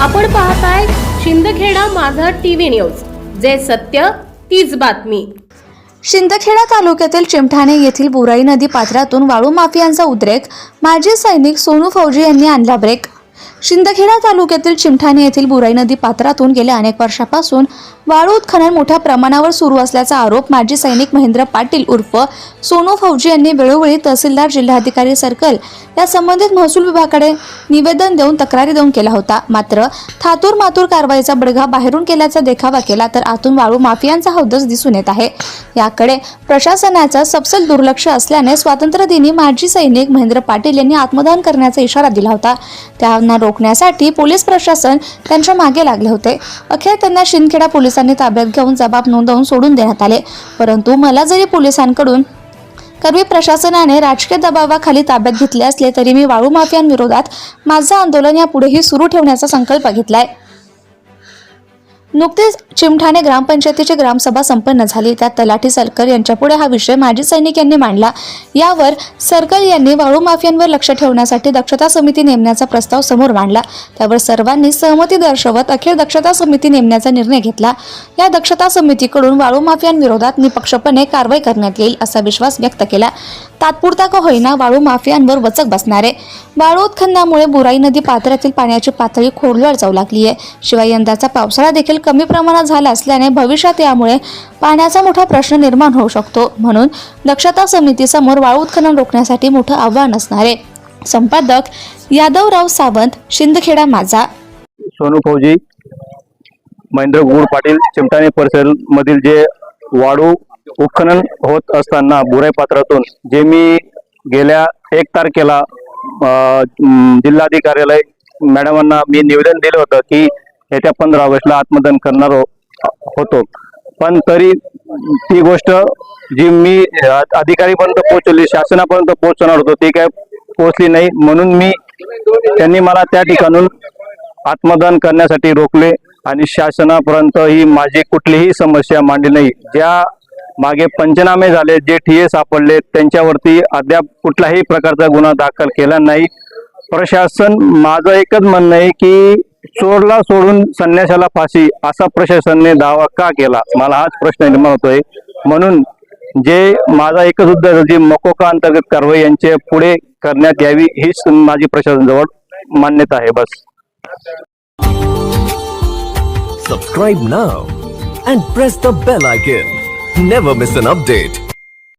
आपण पाहताय शिंदखेडा माझा टीव्ही न्यूज. जे सत्य तीच बातमी. शिंदखेडा तालुक्यातील चिमठाणे येथील बुराई नदी पात्रातून वाळू माफियांचा उद्रेक माजी सैनिक सोनू फौजी यांनी आणला ब्रेक. शिंदखेडा तालुक्यातील चिमठाणे येथील बुराई नदी पात्रातून गेल्या अनेक वर्षापासून वाळू उत्खनन मोठ्या प्रमाणावर सुरू असल्याचा आरोप माजी सैनिक महेंद्र पाटील उर्फ सोनू फौजी यांनी वेळोवेळी तहसीलदार जिल्हाधिकारी सर्कल या संबंधित महसूल विभागाकडे निवेदन देऊन तक्रारी देऊन केला होता. मात्र थातूर मातूर कारवाईचा बडगा बाहेरून केल्याचा देखावा केला तर आतून वाळू माफियांचा हौदस दिसून येत आहे. याकडे प्रशासनाचा सपसल दुर्लक्ष असल्याने स्वातंत्र्यदिनी माजी सैनिक महेंद्र पाटील यांनी आत्मदान करण्याचा इशारा दिला होता. त्यांना रोखण्यासाठी पोलीस प्रशासन त्यांच्या मागे लागले होते. अखेर त्यांना शिंदखेडा पोलिसांनी ताब्यात घेऊन जबाब नोंदवून सोडून देण्यात आले. परंतु मला जरी पोलिसांकडून कर्वी प्रशासनाने राजकीय दबावाखाली ताब्यात घेतले असले तरी मी वाळू माफियांविरोधात माझं आंदोलन यापुढेही सुरू ठेवण्याचा संकल्प घेतलाय. नुकतेच चिमठाणे ग्रामपंचायतीची ग्रामसभा संपन्न झाली. त्यात तलाठी सरकर यांच्यापुढे हा विषय माजी सैनिक यांनी मांडला. यावर सरकर यांनी वाळू माफियांवर लक्ष ठेवण्यासाठी दक्षता समिती नेमण्याचा प्रस्ताव समोर मांडला. त्यावर सर्वांनी सहमती दर्शवत अखेर दक्षता समिती नेमण्याचा निर्णय घेतला. या दक्षता समितीकडून वाळू माफियांविरोधात निपक्षपणे कारवाई करण्यात येईल असा विश्वास व्यक्त केला. तात्पुरता का होईना वाळू माफियांवर वचक बसणारे. वाळू उत्खननामुळे बुराई नदी पात्रातील पाण्याची पातळी खोलवर जाऊ लागली आहे शिवाय यंदाचा पावसाळा देखील कमी प्रमाणात झाला असल्याने भविष्यात यामुळे पाण्याचा मोठा प्रश्न निर्माण होऊ शकतो. म्हणून दक्षता समितीसमोर वाळू उत्खनन रोखण्यासाठी मोठं आव्हान असणार आहे. संपादक यादवराव सावंत शिंदखेडा माझा. सोनू फौजी महेंद्र गुड पाटील चिमटाणे परिसर मधील जे वाळू उत्खनन होत असताना बुराई पात्रातून जे मी गेल्या एक तारखेला अं, जिल्हाधिकार्यालय मॅडमांना मी निवेदन दिलं होतं की येत्या पंधरा ऑगस्टला आत्मदान करणार हो- होतो. पण तरी ती गोष्ट जी मी अधिकारीपर्यंत पोहोचवली शासनापर्यंत पोहोचवणार होतो ती काय पोहोचली नाही. म्हणून मी त्यांनी मला त्या ठिकाणून आत्मदान करण्यासाठी रोखले आणि शासनापर्यंत ही माझी कुठलीही समस्या मांडली नाही. ज्या मागे पंचनामे झाले जे ठिये सापडले त्यांच्यावरती अद्याप कुठल्याही प्रकारचा गुन्हा दाखल केला नाही. प्रशासन माझं एकच म्हणणं आहे की चोरला सोडून संन्याशाला फाशी असा प्रशासनाने दावा का केला? मला हाच प्रश्न निर्माण होतोय. म्हणून जे माझा एकच उद्देश जे जी मकोका अंतर्गत कारवाई यांचे पुढे करण्यात यावी हीच माझी प्रशासनाजवळ मान्यता आहे. बस. Subscribe now and press the bell icon never miss an update